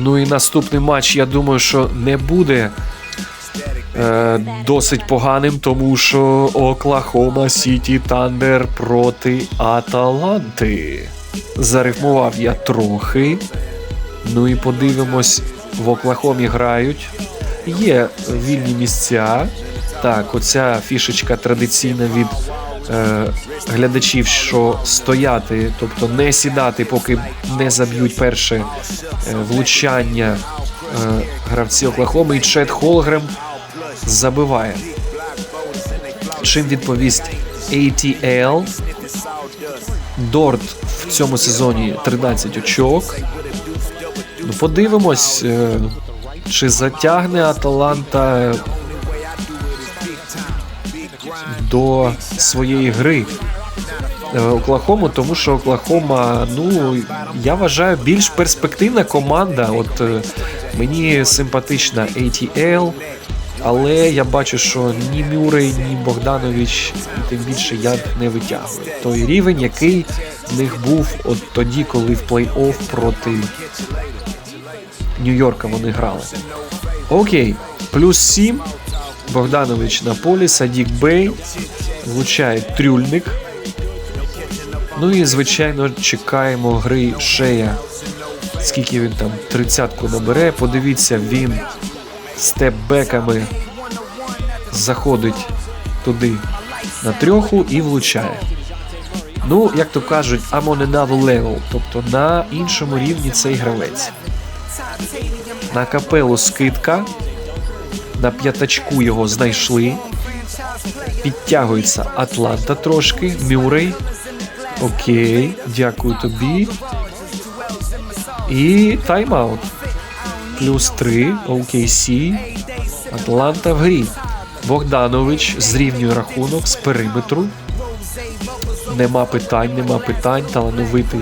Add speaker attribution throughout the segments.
Speaker 1: Ну і наступний матч, я думаю, що не буде е, досить поганим, тому що Оклахома Сіті Тандер проти Аталанти. Зарифмував я трохи. Ну і подивимось, в Оклахомі грають. Є вільні місця. Так, оця фішечка традиційна від е, глядачів, що стояти, тобто не сідати, поки не заб'ють перше е, влучання е, гравці Оклахоми. І Чет Холгрем забиває. Чим відповість ATL. Дорт в цьому сезоні 13 очок. Ну, подивимось, е, чи затягне Аталанта до своєї гри е, Оклахому, тому що Оклахома, ну я вважаю, більш перспективна команда. От е, мені симпатична ATL, але я бачу, що ні Мюррей, ні Богданович, і тим більше Янг не витягує. Той рівень, який в них був от тоді, коли в плей-офф проти Нью-Йорка вони грали. Окей, плюс 7. Богданович на полі, Садік Бей. Влучає трюльник. Ну і, звичайно, чекаємо гри Шея. Скільки він там тридцятку набере. Подивіться, він степбеками заходить туди на трьоху і влучає. Ну, як то кажуть, I'm on another level, тобто на іншому рівні цей гравець. На капелу скидка. На п'ятачку його знайшли. Підтягується Атланта трошки. Мюррей. Окей, дякую тобі. І тайм-аут. Плюс 3. OKC. Атланта в грі. Богданович зрівнює рахунок з периметру. Нема питань, нема питань. Талановитий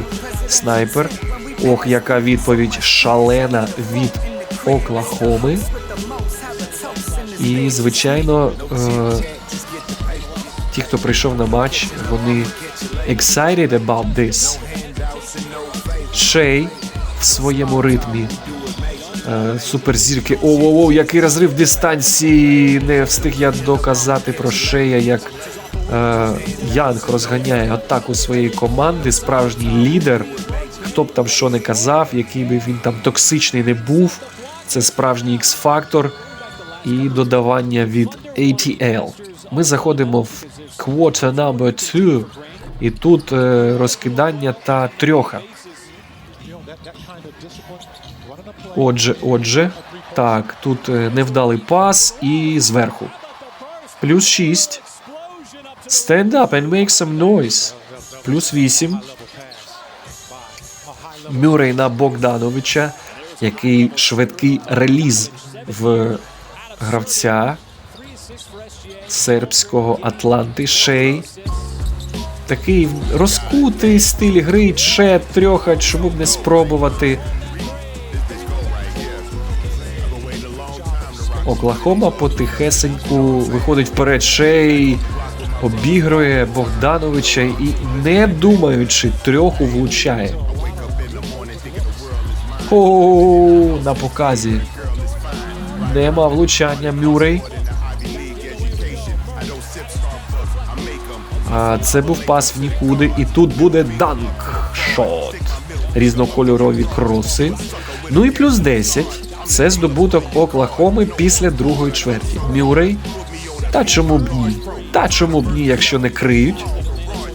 Speaker 1: снайпер. Ох, яка відповідь шалена від Оклахоми. І, звичайно, е, ті, хто прийшов на матч, вони excited about this. Шей в своєму ритмі. Е, суперзірки. Оу-оу-оу, який розрив дистанції. Не встиг я доказати про Шея, як е, Янг розганяє атаку своєї команди, справжній лідер. Хто б там що не казав, який би він там токсичний не був. Це справжній X-фактор і додавання від ATL. Ми заходимо в quarter number 2, і тут е, розкидання та трьоха. Отже, отже, так, тут е, невдалий пас і зверху. Плюс 6. Stand up and make some noise. Плюс 8. Мюррей на Богдановича, який швидкий реліз в гравця сербського Атланти Шей. Такий розкутий стиль гри, чет, трьоха, чому б не спробувати. Оклахома потихесеньку виходить вперед Шей, обігрує Богдановича і, не думаючи, трьоху влучає. О, на показі. Нема влучання Мюррей. Це був пас в нікуди, і тут буде данк шот. Різнокольорові кроси. Ну і плюс 10. Це здобуток Оклахоми після другої чверті. Мюррей. Та чому б ні? Та чому б ні, якщо не криють.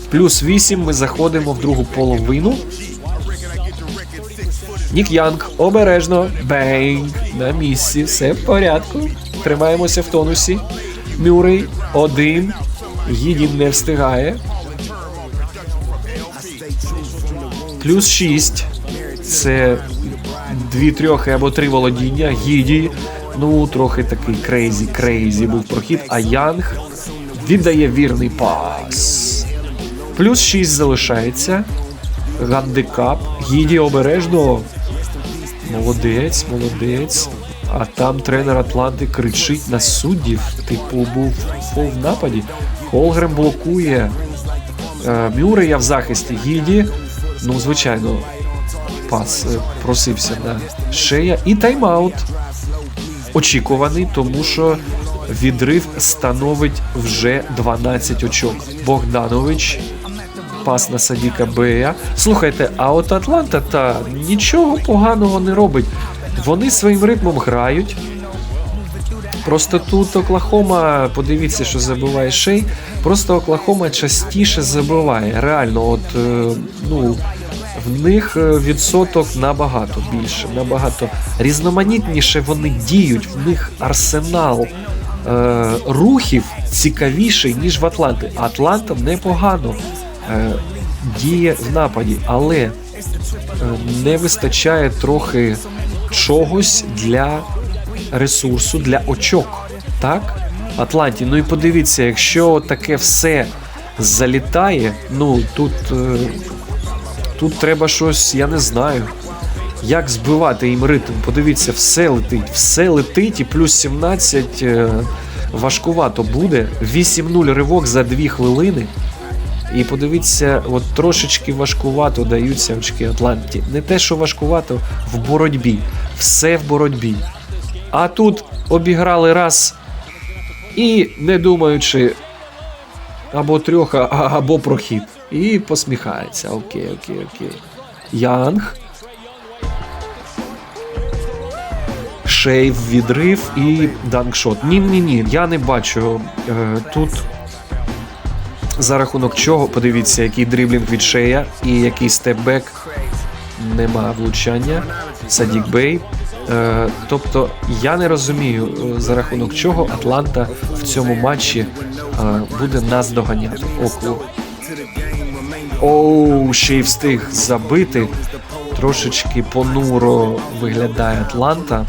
Speaker 1: Плюс 8 ми заходимо в другу половину. Нік Янг, обережно. Бейнг. На місці. Все в порядку. Тримаємося в тонусі. Мюррей один. Гідін не встигає. Плюс 6. Це дві трьохи або три володіння. Гіді. Ну, трохи такий крейзі, крейзі був прохід. А Янг віддає вірний пас. Плюс 6 залишається. Гандикап. Гіді обережно. Молодець, молодець. А там тренер Атланти кричить на суддів. Типу, був фол в нападі. Холгрем блокує. Е, Мюррея в захисті Гіді. Ну, звичайно, пас е, просився на шея. І тайм-аут очікуваний, тому що відрив становить вже 12 очок. Богданович. Пас на Садіка Бея. Слухайте, а от Атланта та нічого поганого не робить. Вони своїм ритмом грають. Просто тут Оклахома, подивіться, що забиває шей. Просто Оклахома частіше забиває. Реально, от е, ну. В них е, відсоток набагато більше, набагато різноманітніше вони діють. В них арсенал е, рухів цікавіший, ніж в Атланти. Атланта непогано діє в нападі, але е, не вистачає трохи чогось для ресурсу, для очок. Так? Атланті. Ну і подивіться, якщо таке все залітає, ну тут. Е, Тут треба щось, я не знаю. Як збивати їм ритм? Подивіться, все летить, все летить, і плюс 17 е, важкувато буде. 8-0 ривок за 2 хвилини. І подивіться, от трошечки важкувато даються очки Атланті. Не те, що важкувато, в боротьбі. Все в боротьбі. А тут обіграли раз і не думаючи або трьох, або прохід. І посміхається. Окей, окей, окей. Янг. Шейв відрив і данкшот. Ні, ні, ні. Я не бачу е, тут. За рахунок чого, подивіться, який дриблінг від шея і який степбек. Нема влучання. Садік Бей. Е, тобто я не розумію, е, за рахунок чого Атланта в цьому матчі е, буде нас доганяти. Оклу. Оу, ще й встиг забити. Трошечки понуро виглядає Атланта.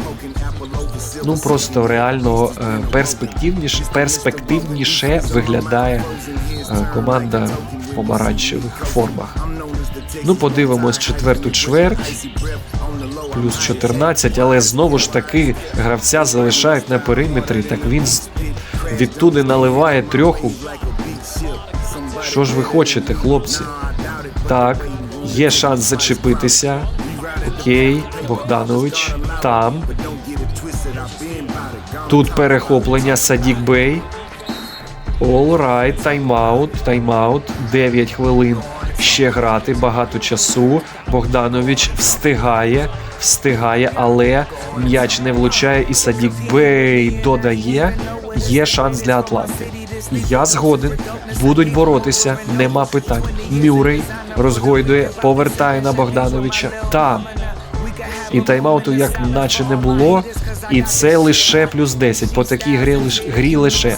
Speaker 1: Ну просто реально перспективніше, перспективніше виглядає команда в помаранчевих формах. Ну, подивимось четверту чверть. Плюс 14, але знову ж таки гравця залишають на периметрі. Так він відтуди наливає трьоху. Що ж ви хочете, хлопці? Так, є шанс зачепитися. Окей, Богданович. Там. Тут перехоплення Садік Бей. Олрайт, тайм-аут, тайм-аут. 9 хвилин ще грати, багато часу. Богданович встигає, встигає, але м'яч не влучає, і Садік Бей додає. Є шанс для Атланти. Я згоден, будуть боротися, нема питань. Мюррей розгойдує, повертає на Богдановича. Там. І тайм-ауту як наче не було. І це лише плюс 10. По такій грі, лиш- грі лише.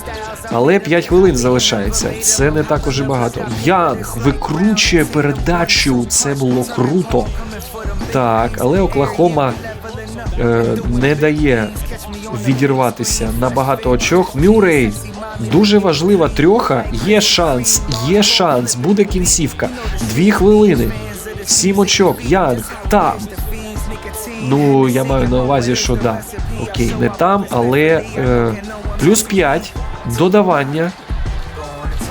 Speaker 1: Але 5 хвилин залишається. Це не так уже багато. Янг викручує передачу. Це було круто. Так, але Оклахома е, не дає відірватися на багато очок. Мюррей. Дуже важлива трьоха. Є шанс, є шанс. Буде кінцівка. Дві хвилини. Сім очок. Янг. Там. Ну, я маю на увазі, що да. Окей, не там, але е, плюс 5 додавання.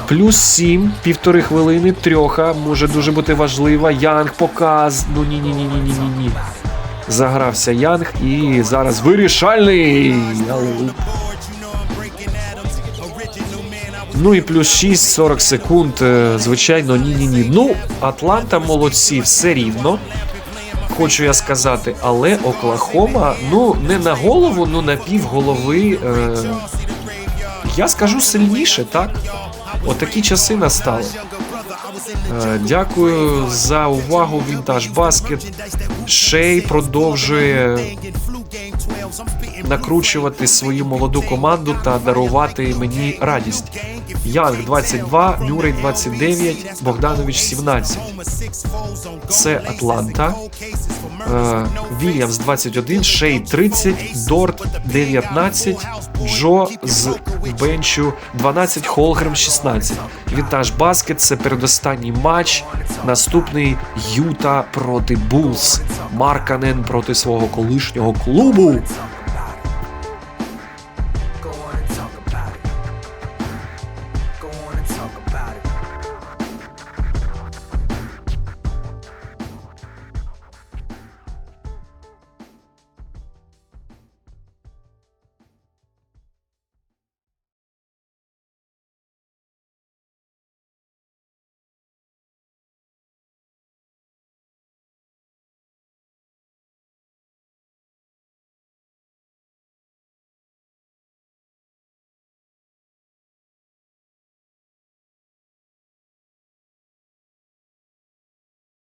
Speaker 1: Плюс 7, півтори хвилини, трьоха може дуже бути важлива. Янг показ. Ну ні, ні, ні, ні, ні, ні, ні. Загрався Янг і зараз вирішальний. Ну і плюс 6, 40 секунд. е, Звичайно, ні, ні, ні. Ну, Атланта молодці, все рівно. Хочу я сказати, але Оклахома, ну не на голову, ну на пів голови. Е, я скажу сильніше, так? Отакі часи настали. Е, дякую за увагу. Вінтаж Баскет. Шей продовжує накручувати свою молоду команду та дарувати мені радість. Янг 22, Мюррей 29, Богданович 17. Це Атланта. Е, Вільямс 21, Шей 30, Дорт 19, Джо з бенчу 12, Холгрем 16. Вінтаж Баскет це передостанній матч. Наступний Юта проти Булс. Марканен проти свого колишнього клубу.